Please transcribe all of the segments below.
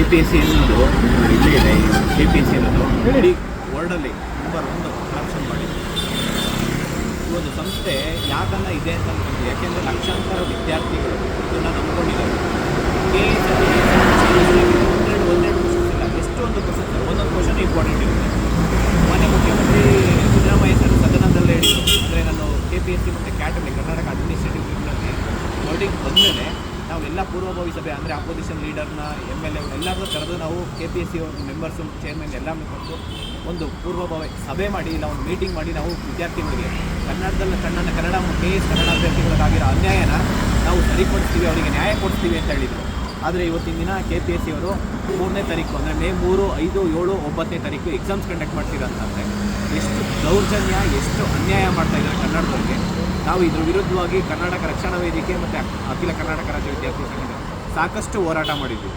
K P S C ಅನ್ನೋದು ಇದು ಇದೆ ಕೆ ಪಿ ಎಸ್ ಸಿ ಅನ್ನೋದು ಇಡೀ ವರ್ಲ್ಡಲ್ಲಿ ನಂಬರ್ ಒಂದು ಆಪ್ಷನ್ ಮಾಡಿದೆ ಒಂದು ಸಂಸ್ಥೆ ಯಾಕನ್ನ ಇದೆ ಅಂತ ಅನ್ಕೊಂಡು ಯಾಕೆಂದರೆ ಲಕ್ಷಾಂತರ ವಿದ್ಯಾರ್ಥಿಗಳು ಇದನ್ನು ನಂಬ್ಕೊಂಡಿದ್ದಾರೆ. ಕೆ ಎಸ್ ಒಂದೆರಡು ಒಂದೆರಡು ಕ್ವಶನ್ಸ್ ಇಲ್ಲ. ಎಷ್ಟೊಂದು ಕ್ವಶನ್ಸ್ ಒಂದೊಂದು ಕ್ವಶನ್ ಇಂಪಾರ್ಟೆಂಟ್ ಇರುತ್ತೆ. ಮೊನ್ನೆ ಮುಖ್ಯಮಂತ್ರಿ ಸಿದ್ದರಾಮಯ್ಯ ಸರ್ ಸದನದಲ್ಲೇ ಹೇಳಿದರು. ಅಂದರೆ ನಾನು ಕೆ ಪಿ ಎಸ್ ಸಿ ಮತ್ತು ಕ್ಯಾಟಲ್ಲಿ ಕರ್ನಾಟಕ ಅಡ್ಮಿನಿಸ್ಟ್ರೇಟಿವ್ ಟ್ರಿಬ್ಯುನಲ್ಗೆ ವರ್ಡಿಂಗ್ ಬಂದಮೇಲೆ ನಾವು ಎಲ್ಲ ಪೂರ್ವಭಾವಿ ಸಭೆ ಅಂದರೆ ಅಪೋಸಿಷನ್ ಲೀಡರ್ನ ಎಂ ಎಲ್ ಎ ಎಲ್ಲರನ್ನೂ ಕರೆದು ನಾವು K P S C members chairman ಎಲ್ಲರನ್ನೂ ಕರೆದು ಒಂದು ಪೂರ್ವಭಾವಿ ಸಭೆ ಮಾಡಿ ಇಲ್ಲ, ಒಂದು ಮೀಟಿಂಗ್ ಮಾಡಿ ನಾವು ವಿದ್ಯಾರ್ಥಿಗಳಿಗೆ ಕನ್ನಡದಲ್ಲಿ ಕನ್ನಡ ಕನ್ನಡ ಕೆ ಎಸ್ ಕನ್ನಡ ಅಭ್ಯರ್ಥಿಗಳಿಗಾಗಿರೋ ಅನ್ಯಾಯನ ನಾವು ಸರಿಪಡಿಸ್ತೀವಿ, ಅವರಿಗೆ ನ್ಯಾಯ ಕೊಡ್ತೀವಿ ಅಂತ ಹೇಳಿದರು. ಆದರೆ ಇವತ್ತಿನ ದಿನ ಕೆ ಪಿ ಎಸ್ ಸಿ ಅವರು ಮೂರನೇ ತಾರೀಕು ಅಂದರೆ ಮೇ ಮೂರು, ಐದು, ಏಳು, ಒಂಬತ್ತನೇ ತಾರೀಕು ಎಕ್ಸಾಮ್ಸ್ ಕಂಡಕ್ಟ್ ಮಾಡ್ತೀರಂತಂದರೆ ಎಷ್ಟು ದೌರ್ಜನ್ಯ, ಎಷ್ಟು ಅನ್ಯಾಯ ಮಾಡ್ತಾ ಇದ್ದಾರೆ ಕನ್ನಡದವ್ರಿಗೆ. ನಾವು ಇದ್ರ ವಿರುದ್ಧವಾಗಿ ಕರ್ನಾಟಕ ರಕ್ಷಣಾ ವೇದಿಕೆ ಮತ್ತು ಅಖಿಲ ಕರ್ನಾಟಕ ರಾಜ್ಯ ವಿದ್ಯಾರ್ಥಿ ಸಂಘದ ಸಾಕಷ್ಟು ಹೋರಾಟ ಮಾಡಿದ್ವಿ.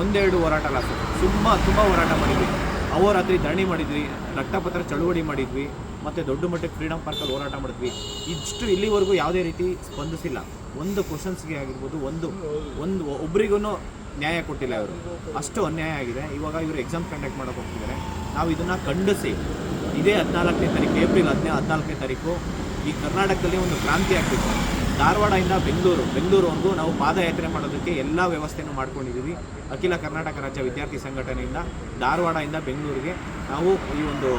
ಒಂದೆರಡು ಹೋರಾಟ ಅಲ್ಲ ತುಂಬ ತುಂಬ ಹೋರಾಟ ಮಾಡಿದ್ವಿ. ಅವರಾತ್ರಿ ಧರಣಿ ಮಾಡಿದ್ವಿ, ರಕ್ತಪತ್ರ ಚಳುವಳಿ ಮಾಡಿದ್ವಿ, ಮತ್ತು ದೊಡ್ಡ ಮಟ್ಟಕ್ಕೆ ಫ್ರೀಡಮ್ ಪಾರ್ಕಲ್ಲಿ ಹೋರಾಟ ಮಾಡಿದ್ವಿ. ಇಷ್ಟು ಇಲ್ಲಿವರೆಗೂ ಯಾವುದೇ ರೀತಿ ಸ್ಪಂದಿಸಿಲ್ಲ. ಒಂದು ಕ್ವಶನ್ಸ್ಗೆ ಆಗಿರ್ಬೋದು, ಒಂದು ಒಂದು ಒಬ್ರಿಗೂ ನ್ಯಾಯ ಕೊಟ್ಟಿಲ್ಲ ಇವರು. ಅಷ್ಟು ಅನ್ಯಾಯ ಆಗಿದೆ. ಇವಾಗ ಇವರು ಎಕ್ಸಾಮ್ ಕಂಡಕ್ಟ್ ಮಾಡೋಕೆ ಹೋಗ್ತಿದ್ದಾರೆ. ನಾವು ಇದನ್ನು ಖಂಡಿಸಿ ಇದೇ ಹದಿನಾಲ್ಕನೇ ತಾರೀಕು, ಏಪ್ರಿಲ್ ಹದಿನೈ ಹದಿನಾಲ್ಕನೇ ತಾರೀಕು ಈ ಕರ್ನಾಟಕದಲ್ಲಿ ಒಂದು ಕ್ರಾಂತಿ ಆಗಬೇಕು. ಧಾರವಾಡದಿಂದ ಬೆಂಗಳೂರು, ಬೆಂಗಳೂರುವರೆಗೂ ನಾವು ಪಾದಯಾತ್ರೆ ಮಾಡೋದಕ್ಕೆ ಎಲ್ಲ ವ್ಯವಸ್ಥೆಯನ್ನು ಮಾಡ್ಕೊಂಡಿದ್ದೀವಿ. ಅಖಿಲ ಕರ್ನಾಟಕ ರಾಜ್ಯ ವಿದ್ಯಾರ್ಥಿ ಸಂಘಟನೆಯಿಂದ ಧಾರವಾಡದಿಂದ ಬೆಂಗಳೂರಿಗೆ ನಾವು ಈ ಒಂದು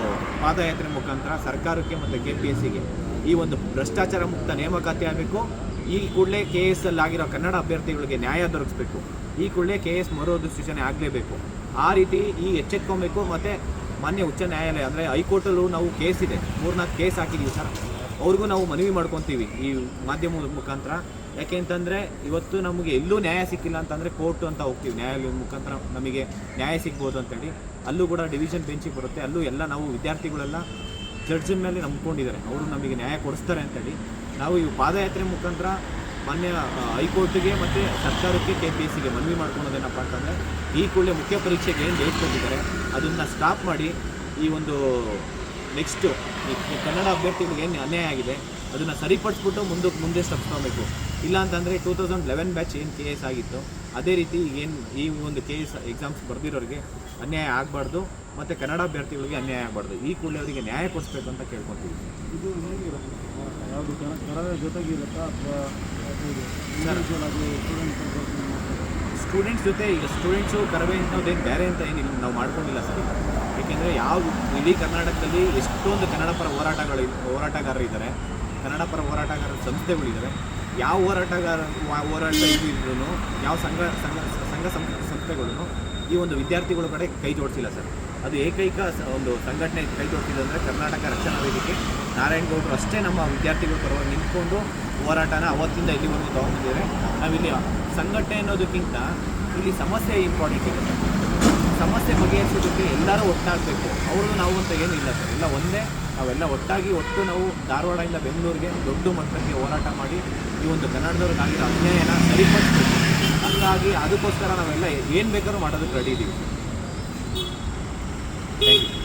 ಪಾದಯಾತ್ರೆ ಮುಖಾಂತರ ಸರ್ಕಾರಕ್ಕೆ ಮತ್ತು ಕೆ ಪಿ ಎಸ್ ಸಿಗೆ ಈ ಒಂದು ಭ್ರಷ್ಟಾಚಾರ ಮುಕ್ತ ನೇಮಕಾತಿ ಆಗಬೇಕು. ಈ ಕೂಡಲೇ ಕೆ ಎಸ್ ಅಲ್ಲಿ ಆಗಿರೋ ಕನ್ನಡ ಅಭ್ಯರ್ಥಿಗಳಿಗೆ ನ್ಯಾಯ ದೊರಕಿಸ್ಬೇಕು. ಈ ಕೂಡಲೇ ಕೆ ಎಸ್ ಮರುಅಧಿಸೂಚನೆ ಆಗಲೇಬೇಕು. ಆ ರೀತಿ ಈ ಎಚ್ಚೆತ್ಕೊಬೇಕು ಮತ್ತು ಮಾನ್ಯ ಉಚ್ಚ ನ್ಯಾಯಾಲಯ, ಅಂದರೆ ಹೈಕೋರ್ಟಲ್ಲೂ ನಾವು ಕೇಸ್ ಇದೆ. ಮೂರ್ನಾಲ್ಕು ಕೇಸ್ ಹಾಕಿದ್ದೀವಿ ಸರ್. ಅವ್ರಿಗೂ ನಾವು ಮನವಿ ಮಾಡ್ಕೊತೀವಿ ಈ ಮಾಧ್ಯಮದ ಮುಖಾಂತರ. ಯಾಕೆ ಅಂತಂದರೆ ಇವತ್ತು ನಮಗೆ ಎಲ್ಲೂ ನ್ಯಾಯ ಸಿಕ್ಕಿಲ್ಲ ಅಂತಂದರೆ ಕೋರ್ಟು ಅಂತ ಹೋಗ್ತೀವಿ. ನ್ಯಾಯಾಲಯದ ಮುಖಾಂತರ ನಮಗೆ ನ್ಯಾಯ ಸಿಗ್ಬೋದು ಅಂತೇಳಿ. ಅಲ್ಲೂ ಕೂಡ ಡಿವಿಷನ್ ಬೆಂಚಿಗೆ ಬರುತ್ತೆ. ಅಲ್ಲೂ ಎಲ್ಲ ನಾವು ವಿದ್ಯಾರ್ಥಿಗಳೆಲ್ಲ ಜಡ್ಜಿನ ಮೇಲೆ ನಂಬ್ಕೊಂಡಿದ್ದಾರೆ. ಅವರು ನಮಗೆ ನ್ಯಾಯ ಕೊಡಿಸ್ತಾರೆ ಅಂತೇಳಿ. ನಾವು ಈ ಪಾದಯಾತ್ರೆ ಮುಖಾಂತರ ಮಾನ್ಯ ಹೈಕೋರ್ಟ್ಗೆ ಮತ್ತು ಸರ್ಕಾರಕ್ಕೆ ಕೆ ಪಿ ಸಿಗೆ ಮನವಿ ಮಾಡ್ಕೊಳೋದೇನಪ್ಪ ಅಂತಂದರೆ, ಈ ಕೂಡಲೇ ಮುಖ್ಯ ಪರೀಕ್ಷೆಗೆ ಏನು ಡೇಟ್ ಕೊಟ್ಟಿದ್ದಾರೆ, ಅದನ್ನು ಸ್ಟಾಪ್ ಮಾಡಿ ಈ ಒಂದು ನೆಕ್ಸ್ಟು ಈ ಕನ್ನಡ ಅಭ್ಯರ್ಥಿಗಳಿಗೆ ಏನು ಅನ್ಯಾಯ ಆಗಿದೆ ಅದನ್ನು ಸರಿಪಡಿಸ್ಬಿಟ್ಟು ಮುಂದಕ್ಕೆ ಮುಂದೆ ಸ್ಟೆಪ್ಸ್ ತಗೋಬೇಕು. ಇಲ್ಲ ಅಂತಂದರೆ ಟೂ ತೌಸಂಡ್ ಲೆವೆನ್ ಬ್ಯಾಚ್ ಏನು ಕೆ ಎಸ್ ಆಗಿತ್ತು ಅದೇ ರೀತಿ ಏನು ಈ ಒಂದು ಕೆ ಎಸ್ ಎಕ್ಸಾಮ್ಸ್ ಬರೆದಿರೋರಿಗೆ ಅನ್ಯಾಯ ಆಗಬಾರ್ದು ಮತ್ತು ಕನ್ನಡ ಅಭ್ಯರ್ಥಿಗಳಿಗೆ ಅನ್ಯಾಯ ಆಗಬಾರ್ದು. ಈ ಕೂಡಲೇ ಅವರಿಗೆ ನ್ಯಾಯ ಕೊಡಿಸ್ಬೇಕು ಅಂತ ಕೇಳ್ಕೊತೀವಿ. ಇದು ಯಾವುದು ಕನ್ನಡ ಸ್ಟೂಡೆಂಟ್ಸ್ ಜೊತೆ ಈಗ ಸ್ಟೂಡೆಂಟ್ಸು ಕರವೇ ಅನ್ನೋದೇನು ಬೇರೆ ಅಂತ ಏನಿಲ್ಲ ನಾವು ಮಾಡ್ಕೊಂಡಿಲ್ಲ ಸರ್ ಏಕೆಂದರೆ ಯಾವ ಇಡೀ ಕರ್ನಾಟಕದಲ್ಲಿ ಎಷ್ಟೊಂದು ಕನ್ನಡ ಪರ ಹೋರಾಟಗಳು ಹೋರಾಟಗಾರರು ಇದ್ದಾರೆ, ಕನ್ನಡ ಪರ ಹೋರಾಟಗಾರರ ಸಂಸ್ಥೆಗಳಿದ್ದಾರೆ ಯಾವ ಹೋರಾಟಗಾರ ಹೋರಾಟಗಳಿದ್ರು ಹೋರಾಟ ಇದ್ರೂ ಯಾವ ಸಂಘ ಸಂಘ ಸಂಘ ಸಂಸ್ಥೆಗಳು ಈ ಒಂದು ವಿದ್ಯಾರ್ಥಿಗಳ ಕಡೆ ಕೈ ಜೋಡಿಸಿಲ್ಲ ಸರ್. ಅದು ಏಕೈಕ ಒಂದು ಸಂಘಟನೆ ಕೈ ಜೋಡಿಸಿದೆ ಅಂದರೆ ಕರ್ನಾಟಕ ರಕ್ಷಣಾ ವೇದಿಕೆ. ನಾರಾಯಣಗೌಡರು ಅಷ್ಟೇ ನಮ್ಮ ವಿದ್ಯಾರ್ಥಿಗಳ ಪರವಾಗಿ ನಿಂತ್ಕೊಂಡು ಹೋರಾಟನ ಅವತ್ತಿಂದ ಇಲ್ಲಿವರೆಗೂ ತೊಗೊಂಡಿದ್ದಾರೆ ನಾವಿಲ್ಲಿ ಸಂಘಟನೆ ಅನ್ನೋದಕ್ಕಿಂತ ಇಲ್ಲಿ ಸಮಸ್ಯೆ ಇಂಪಾರ್ಟೆಂಟ್ ಇದೆ. ಸಮಸ್ಯೆ ಬಗೆಹರಿಸೋದಕ್ಕೆ ಎಲ್ಲರೂ ಒಟ್ಟಾಗಬೇಕು. ಅವ್ರದ್ದು ನಾವು ಅಂತ ಏನೂ ಇಲ್ಲ ಸರ್. ಎಲ್ಲ ಒಂದೇ, ನಾವೆಲ್ಲ ಒಟ್ಟಾಗಿ ಒಟ್ಟು ನಾವು ಧಾರವಾಡದಿಂದ ಬೆಂಗಳೂರಿಗೆ ದೊಡ್ಡ ಮಟ್ಟಕ್ಕೆ ಹೋರಾಟ ಮಾಡಿ ಈ ಒಂದು ಕನ್ನಡದವ್ರಿಗಾಗಿರೋ ಅನ್ಯಾಯನ ಸರಿಪಡಿಸ್ಬೇಕು. ಹಂಗಾಗಿ ಅದಕ್ಕೋಸ್ಕರ ನಾವೆಲ್ಲ ಏನು ಬೇಕಾದ್ರೂ ಮಾಡೋದಕ್ಕೆ ರೆಡಿ ಇದ್ದೀವಿ ಥ್ಯಾಂಕ್ ಯು